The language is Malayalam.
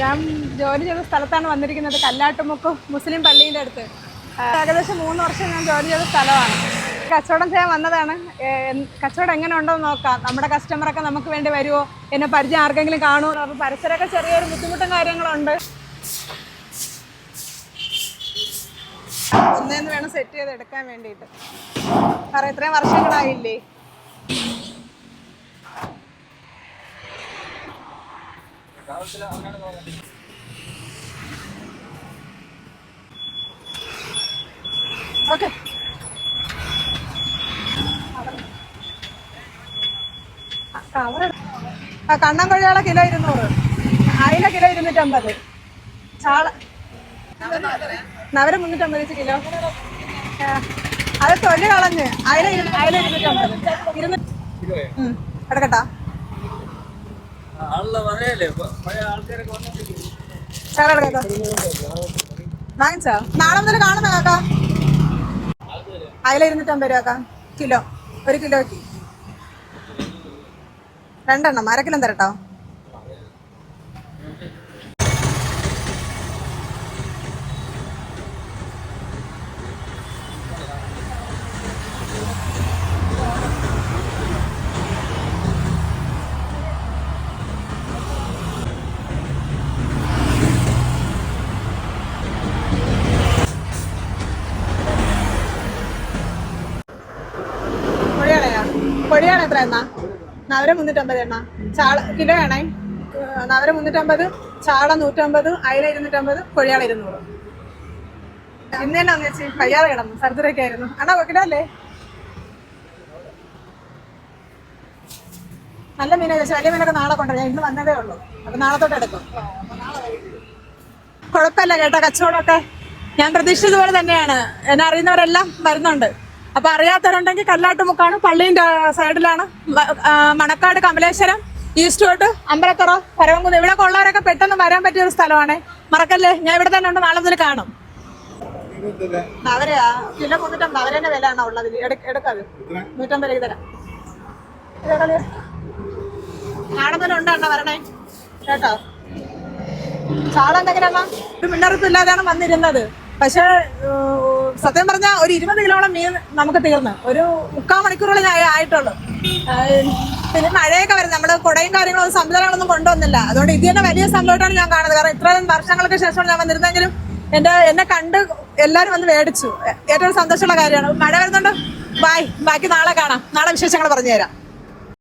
ഞാൻ ജോലി ചെയ്ത സ്ഥലത്താണ് വന്നിരിക്കുന്നത് കല്ലാട്ടുമുക്ക് മുസ്ലിം പള്ളിയുടെ അടുത്ത്. ഏകദേശം മൂന്ന് വർഷം ഞാൻ ജോലി ചെയ്ത സ്ഥലമാണ്. കച്ചവടം ചെയ്യാൻ വന്നതാണ്. കച്ചവടം എങ്ങനെ ഉണ്ടോ നോക്കാം. നമ്മുടെ കസ്റ്റമറൊക്കെ നമുക്ക് വേണ്ടി വരുമോ എന്നെ പരിചയം ആർക്കെങ്കിലും കാണുമോ അപ്പോൾ പരിസരമൊക്കെ ചെറിയൊരു ബുദ്ധിമുട്ടും കാര്യങ്ങളുണ്ട്. ഒന്നേന്ന് വേണം സെറ്റ് ചെയ്ത് എടുക്കാൻ വേണ്ടിയിട്ട്. കാരണം ഇത്രയും വർഷങ്ങളായില്ലേ? ഓക്കെ കവർ ആ കൊഴിയാള കിലോ ഇരുന്നൂറ്. അയില കിലോ ഇരുന്നൂറ്റമ്പത്. ചാള നവര മുന്നൂറ്റമ്പത് വെച്ച് കിലോ. അത് തൊലി കളഞ്ഞ്. അയില അയില ഇരുന്നൂറ്റമ്പത്. ഇരുന്നൂറ്റി ഉം. എടുക്കട്ടാ. വാങ്ങിച്ചോ? നാളെ മുതൽ കാണുന്ന കാക്ക? അയില ഇരുന്നൂറ്റമ്പത് രൂപ കിലോ. ഒരു കിലോയ്ക്ക്. രണ്ടെണ്ണം. അര കിലോ തരട്ടോ? കൊഴിയാള എത്ര എണ്ണ? നവര മുന്നൂറ്റമ്പത് എണ്ണ. ചാള കിലോ വേണേ നവര മുന്നൂറ്റമ്പത് ചാള നൂറ്റമ്പത് അയില ഇരുന്നൂറ്റമ്പത് പൊഴിയാള ഇരുന്നൂറ്. ഇന്ന് വെച്ച് കയ്യാതെ കിടന്നു. സർജറിയൊക്കെ ആയിരുന്നു. നല്ല മീനെ ചേച്ചി. വലിയ മീനൊക്കെ നാളെ കൊണ്ടുവരാം. ഞാൻ ഇന്ന് വന്നതേ ഉള്ളൂ. അപ്പൊ നാളെ തൊട്ട് എടുക്കും. കുഴപ്പമില്ല കേട്ടോ. കച്ചവടമൊക്കെ ഞാൻ പ്രതീക്ഷിച്ചതുപോലെ തന്നെയാണ്. എന്നെ അറിയുന്നവരെല്ലാം വരുന്നുണ്ട്. അപ്പൊ അറിയാത്തവരുണ്ടെങ്കിൽ കല്ലാട്ടുമുക്കാണ് പള്ളീന്റെ സൈഡിലാണ് മണക്കാട് കമലേശ്വരം ഈസ്റ്റോട്ട് അമ്പലത്തറ പരവങ്കുന്ന് ഇവിടെ ഉള്ളവരൊക്കെ പെട്ടെന്ന് വരാൻ പറ്റിയ ഒരു സ്ഥലമാണ്. മറക്കല്ലേ? ഞാൻ ഇവിടെ തന്നെ ഉണ്ട്. നാളെ മുതൽ കാണും. കിലോ അവരെ വിലയാണോ ഉള്ളത്? എടുക്കാത്. നൂറ്റമ്പത് രൂപ തരാം. ഇതെവിടെ? നാളെ മുതൽ ഉണ്ടോ വരണേ? കേട്ടോ? ചാളെന്തെങ്കിലും ഒരു വന്നിരുന്നത്. പക്ഷെ സത്യം പറഞ്ഞാൽ ഒരു ഇരുപത് കിലോളം മീൻ നമുക്ക് തീർന്നു. ഒരു മുക്കാൽ മണിക്കൂറോളം ആയിട്ടുള്ളൂ. പിന്നെ മഴയൊക്കെ വരുന്നത് നമ്മൾ കുടയും കാര്യങ്ങളും സംവിധാനങ്ങളൊന്നും കൊണ്ടുവന്നില്ല. അതുകൊണ്ട് ഇത് തന്നെ വലിയ സംഭവമായിട്ടാണ് ഞാൻ കാണുന്നത്. കാരണം ഇത്രയും വർഷങ്ങൾക്ക് ശേഷമാണ് ഞാൻ വന്നിരുന്നെങ്കിലും എന്റെ എന്നെ കണ്ട് എല്ലാവരും വന്ന് മേടിച്ചു. ഏറ്റവും സന്തോഷമുള്ള കാര്യമാണ്. മഴ വരുന്നുണ്ട്. ബായ് ബാക്കി നാളെ കാണാം. നാളെ വിശേഷങ്ങൾ പറഞ്ഞു തരാം